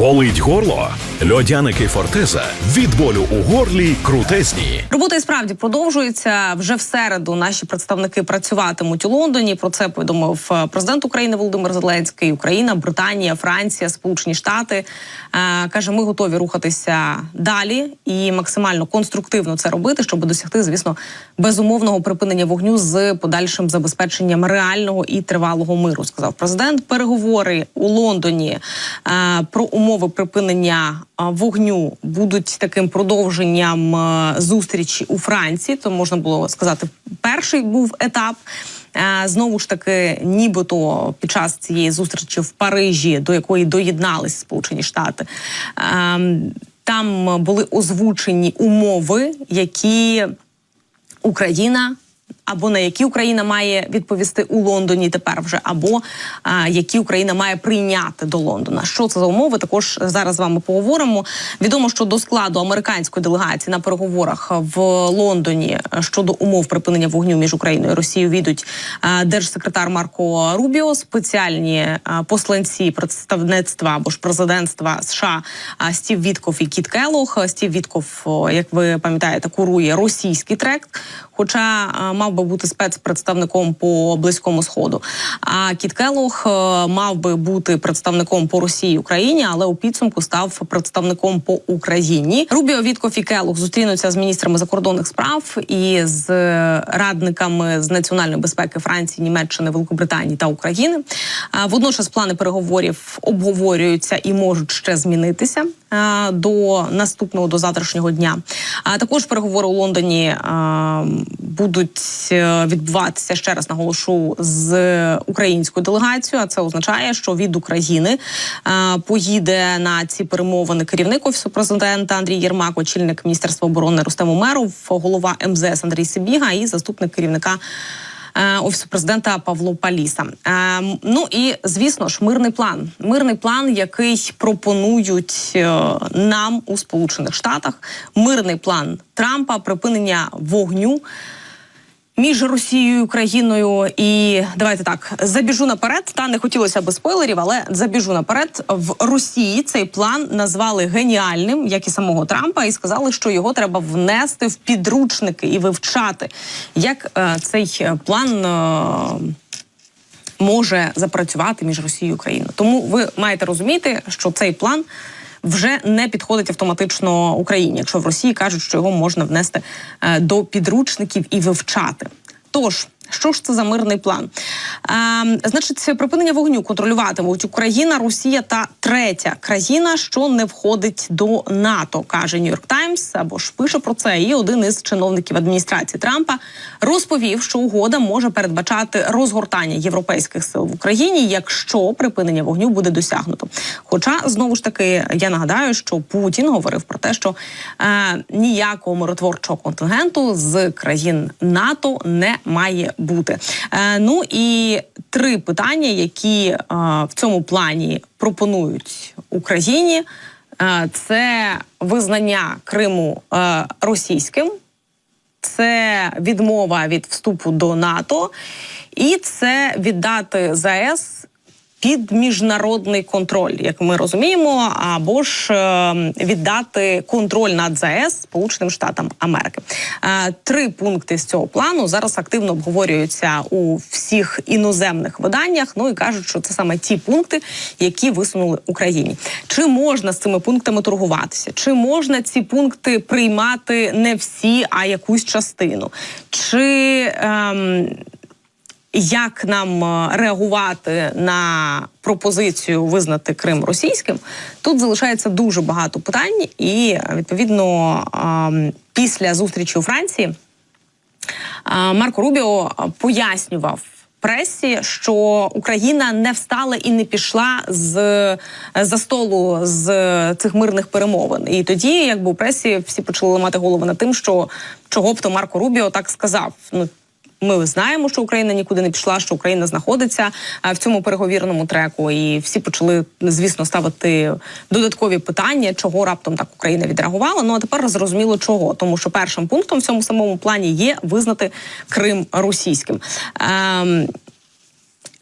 Болить горло? Льодяники Фортеза від болю у горлі крутезні. Робота і справді продовжується вже в середу. Наші представники працюватимуть у Лондоні. Про це повідомив е, президент України Володимир Зеленський. Україна, Британія, Франція, Сполучені Штати Е, каже, ми готові рухатися далі і максимально конструктивно це робити, щоб досягти, звісно, безумовного припинення вогню з подальшим забезпеченням реального і тривалого миру. Сказав президент. Переговори у Лондоні е, про умови припинення е, вогню будуть таким продовженням е, зустрічі у Франції. То можна було сказати, перший був етап. Е, Знову ж таки, нібито під час цієї зустрічі в Парижі, до якої доєднались Сполучені Штати, ем, там були озвучені умови, які Україна. Або на які Україна має відповісти у Лондоні тепер вже, або а, які Україна має прийняти до Лондона. Що це за умови? Також зараз з вами поговоримо. Відомо, що до складу американської делегації на переговорах в Лондоні щодо умов припинення вогню між Україною і Росією війдуть а, держсекретар Марко Рубіо, спеціальні а, посланці представництва або ж президентства США Стів Вітков і Кіт Келох. Стів Вітков, як ви пам'ятаєте, курує російський трек, хоча мав би бути спецпредставником по близькому сходу. А Кіт Келох е, мав би бути представником по Росії Україні, але у підсумку став представником по Україні. Рубіо Вітков і Келох зустрінуться з міністрами закордонних справ і з радниками з національної безпеки Франції, Німеччини, Великобританії та України. Водночас плани переговорів обговорюються і можуть ще змінитися до наступного до завтрашнього дня. А також переговори у Лондоні е, будуть е, відбуватися ще раз наголошу з українською делегацією. А це означає, що від України е, поїде на ці перемовини керівник офісу президента Андрій Єрмак, очільник міністерства оборони Рустем Умеров, голова МЗС Андрій Сибіга і заступник керівника. е, Офісу президента Павло Паліса. Ну і звісно ж, мирний план. Мирний план, який пропонують нам у Сполучених Штатах. Мирний план Трампа, припинення вогню між Росією і Україною. І давайте так забіжу наперед. Та не хотілося би спойлерів, але забіжу наперед. В Росії цей план назвали геніальним, як і самого Трампа, і сказали, що його треба внести в підручники і вивчати, як е, цей е, план. Е, Може запрацювати між Росією і Україною, тому ви маєте розуміти, що цей план вже не підходить автоматично Україні, якщо в Росії кажуть, що його можна внести е, до підручників і вивчати. Тож. Що ж це за мирний план? Е, значить, припинення вогню контролюватимуть Україна, Росія та третя країна, що не входить до НАТО, каже Нью-Йорк Таймс або ж пише про це. І один із чиновників адміністрації Трампа розповів, що угода може передбачати розгортання європейських сил в Україні, якщо припинення вогню буде досягнуто. Хоча знову ж таки я нагадаю, що Путін говорив про те, що е, ніякого миротворчого контингенту з країн НАТО не має бути. Е, ну і три питання, які е, в цьому плані пропонують Україні, е, це визнання Криму е, російським, це відмова від вступу до НАТО, і це віддати ЗАЕС під міжнародний контроль, як ми розуміємо, або ж е, віддати контроль над ЗАЕС Сполученим Штатам Америки. Е, Три пункти з цього плану зараз активно обговорюються у всіх іноземних виданнях. Ну і кажуть, що це саме ті пункти, які висунули Україні. Чи можна з цими пунктами торгуватися? Чи можна ці пункти приймати не всі, а якусь частину? Чи ем, як нам е, реагувати на пропозицію визнати Крим російським, тут залишається дуже багато питань, і відповідно ем, після зустрічі у Франції е, Марко Рубіо пояснював. Пресі, що Україна не встала і не пішла з за столу з цих мирних перемовин. І тоді, якби у пресі, всі почали ламати голову над тим, що чого б то Марко Рубіо так сказав. Ну ми знаємо, що Україна нікуди не пішла, що Україна знаходиться е, в цьому переговірному треку, і всі почали звісно ставити додаткові питання, чого раптом так Україна відреагувала. Ну а тепер зрозуміло чого, тому що першим пунктом в цьому самому плані є визнати Крим російським. Ем,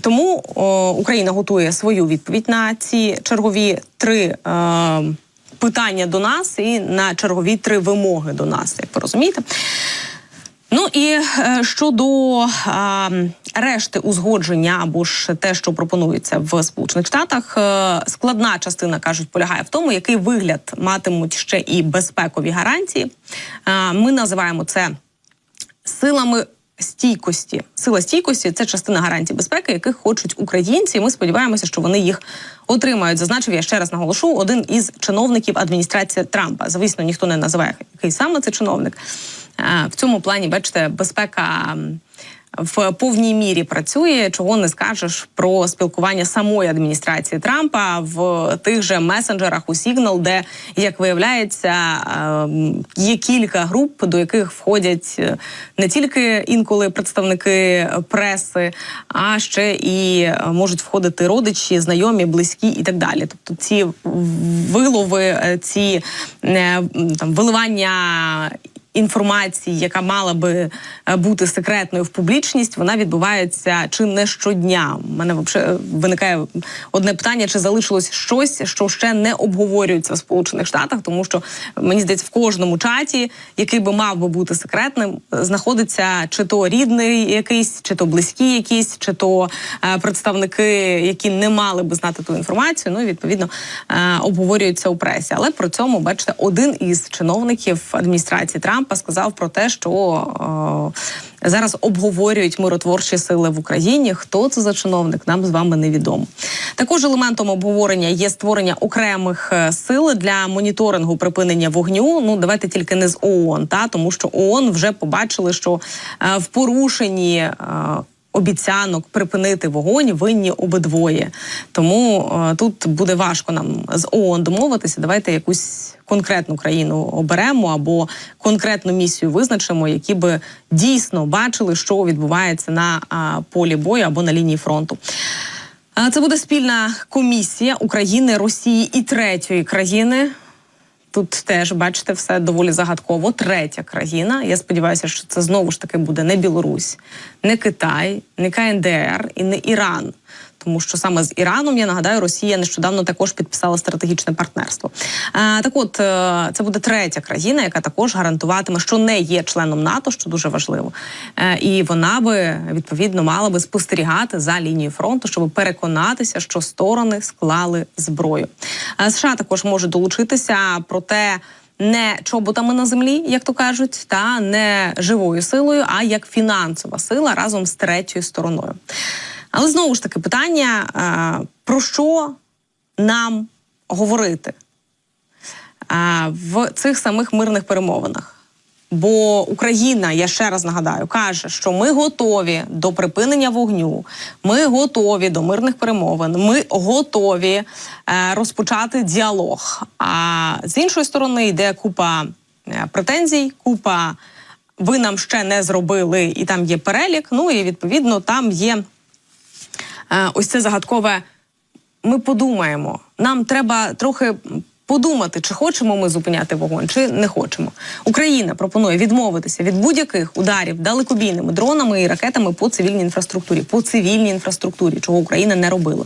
Тому о, Україна готує свою відповідь на ці чергові три е, питання до нас і на чергові три вимоги до нас, як ви розумієте. Ну і е, щодо е, решти узгодження або ж те, що пропонується в Сполучених Штатах, е, складна частина кажуть, полягає в тому, який вигляд матимуть ще і безпекові гарантії. Е, ми називаємо це силами. Стійкості, сила стійкості це частина гарантій безпеки, яких хочуть українці. і Ми сподіваємося, що вони їх отримають. Зазначив я ще раз наголошу один із чиновників адміністрації Трампа. Звісно, ніхто не називає який саме це чиновник. В цьому плані, бачите, безпека в повній мірі працює. Чого не скажеш про спілкування самої адміністрації Трампа в тих же месенджерах у Signal, де як виявляється є кілька груп, до яких входять е, не тільки інколи представники преси, а ще і е, можуть входити родичі, знайомі, близькі і так далі. Тобто ці вилови, е, ці там виливання інформації, яка мала би е, бути секретною в публічність, вона відбувається чи не щодня. У мене взагалі виникає одне питання: чи залишилось щось, що ще не обговорюється в Сполучених Штатах, тому що мені здається, в кожному чаті, який би мав би бути секретним, знаходиться чи то рідний якийсь, чи то близькі якісь, чи то е, представники, які не мали би знати ту інформацію. Ну і відповідно е, обговорюються у пресі. Але при цьому, бачите, один із чиновників адміністрації Трампа сказав про те, що е, зараз обговорюють миротворчі сили в Україні. Хто це за чиновник? Нам з вами невідомо. Також елементом обговорення є створення окремих е, сил для моніторингу припинення вогню. Ну давайте тільки не з ООН, та тому що ООН вже побачили, що е, в порушенні. е, Обіцянок припинити вогонь винні обидвоє. Тому е, тут буде важко нам з ООН домовитися. Давайте якусь конкретну країну оберемо або конкретну місію визначимо, які би дійсно бачили, що відбувається на полі бою або на лінії фронту. Це буде спільна комісія України, Росії і третьої країни. Тут теж бачите все доволі загадково. Третя країна. Я сподіваюся, що це знову ж таки буде не Білорусь, не Китай, не КНДР і не Іран. Тому що саме з Іраном я нагадаю, Росія нещодавно також підписала стратегічне партнерство. Так, от е, це буде третя країна, яка також гарантуватиме, що не є членом НАТО, що дуже важливо. Е, і вона би відповідно мала би спостерігати за лінією фронту, щоб переконатися, що сторони склали зброю. Е, США також можуть долучитися, проте. Не чоботами на землі, як то кажуть, та не живою силою, а як фінансова сила разом з третьою стороною. Але знову ж таки питання: е, про що нам говорити е, в цих самих мирних перемовинах? Бо Україна, я ще раз нагадаю, каже, що ми готові до припинення вогню, ми готові до мирних перемовин, ми готові е, розпочати діалог. А з іншої сторони йде купа претензій, купа ви нам ще не зробили, і там є перелік. Ну і відповідно там є ось це загадкове. Ми подумаємо. Нам треба трохи подумати, чи хочемо ми зупиняти вогонь, чи не хочемо. Україна пропонує відмовитися від будь-яких ударів далекобійними дронами і ракетами по цивільній інфраструктурі, по цивільній інфраструктурі, чого Україна не робила.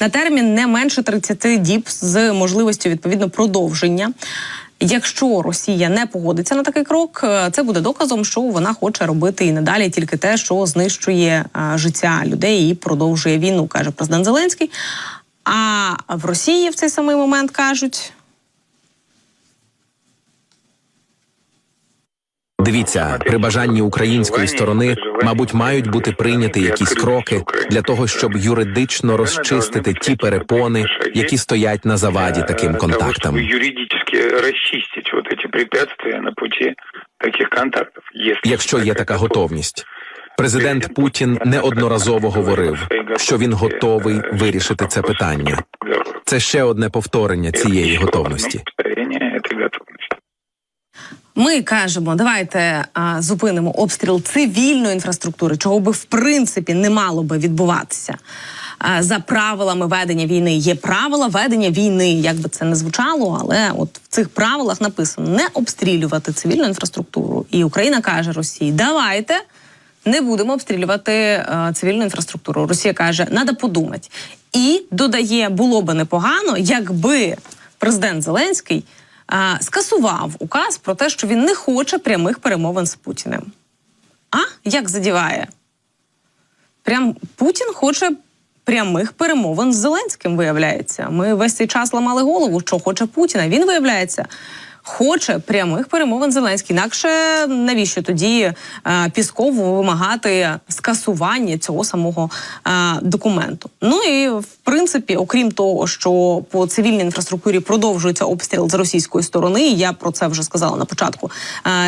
На термін не менше 30 діб з можливістю відповідно продовження. Якщо Росія не погодиться на такий крок, е, це буде доказом, що вона хоче робити і надалі тільки те, що знищує е, життя людей і продовжує війну, каже президент Зеленський. А в Росії в цей самий момент кажуть. Дивіться, при бажанні української сторони, мабуть, мають бути прийняті якісь кроки для того, щоб юридично розчистити ті перепони, які стоять на заваді таким контактам. Чтобы юридически расчистить препятствия на пути таких контактов. Если Якщо є така готовність. Президент Путін неодноразово говорив, що він готовий вирішити це питання. Це ще одне повторення цієї готовності. Ми кажемо, давайте а, зупинимо обстріл цивільної інфраструктури, чого би в принципі не мало би відбуватися. А, за правилами ведення війни є правила ведення війни, як би це не звучало, але от в цих правилах написано не обстрілювати цивільну інфраструктуру. І Україна каже Росії: давайте. не будемо обстрілювати е, цивільну інфраструктуру. Росія каже, треба подумати. І додає, було би непогано, якби президент Зеленський е, скасував указ про те, що він не хоче прямих перемовин з Путіним. А як задіває? Прям Путін хоче прямих перемовин з Зеленським, виявляється. Ми весь цей час ламали голову, що хоче Путіна. Він виявляється. Хоче прямих перемовин Зеленський. Інакше навіщо тоді е, Піскову вимагати скасування цього самого е, документу? Ну і в принципі, окрім того, що по цивільній інфраструктурі продовжується обстріл з російської сторони. і Я про це вже сказала на початку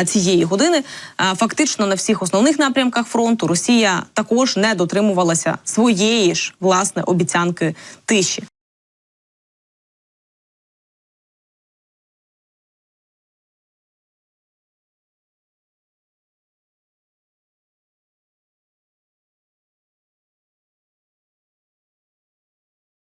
е, цієї години. Е, фактично на всіх основних напрямках фронту Росія також не дотримувалася своєї ж власне обіцянки тиші.